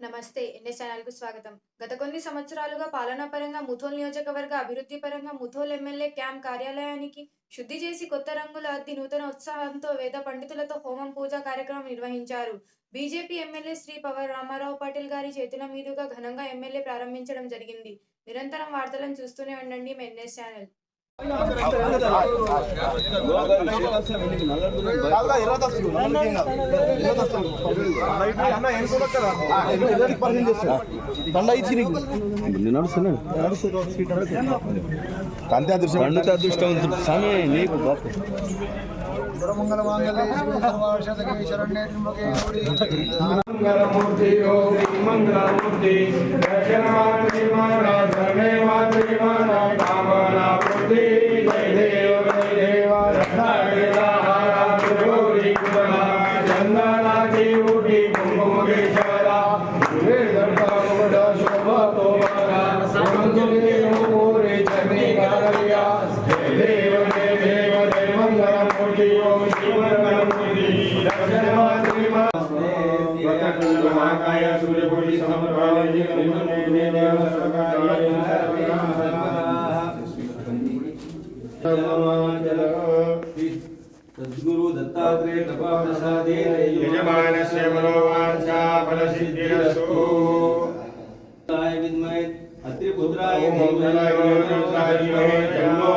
నమస్తే ఎన్ఎస్ ఛానల్కు స్వాగతం. గత కొన్ని సంవత్సరాలుగా పాలనా పరంగా ముథోల్ నియోజకవర్గ అభివృద్ధి పరంగా ముథోల్ ఎమ్మెల్యే క్యాంప్ కార్యాలయానికి శుద్ధి చేసి కొత్త రంగుల అద్ది నూతన ఉత్సాహంతో వేద పండితులతో హోమం పూజ కార్యక్రమం నిర్వహించారు. బీజేపీ ఎమ్మెల్యే శ్రీ పవర్ రామారావు పాటిల్ గారి చేతుల మీదుగా ఘనంగా ఎమ్మెల్యే ప్రారంభించడం జరిగింది. నిరంతరం వార్తలను చూస్తూనే ఉండండి మీ ఎన్ఎస్ ఛానల్ కాంతి అదృశ్యం పండిత స్వామి నీకు మంగళమూర్తి మంగళమూర్తి దర్శన మాత్రి మారా ధర్మే మాత్రి कोटी कुंभला चंदनाची ओटी कुंभमुखेश्वरा दुरे धरता मुड शोभा तो बारा समजुले मोरे चरणी कालिया देव देव देव देव मंगल मोटी ओम शिव मंगल मोटी दर्शन मात्री मा महाकाय सूर्यकोटी समप्रभावजी निर्मल देव सर्वकार्य सर्वकाम सर्वकाम सर्वकाम सद्गुरुदत्तात्रेय कृपाप्रसादेन यजमानस्य मनोवाञ्छा फलसिद्धिरस्तु ताय विद्महे अत्रिपुत्राय धीमहि तन्नो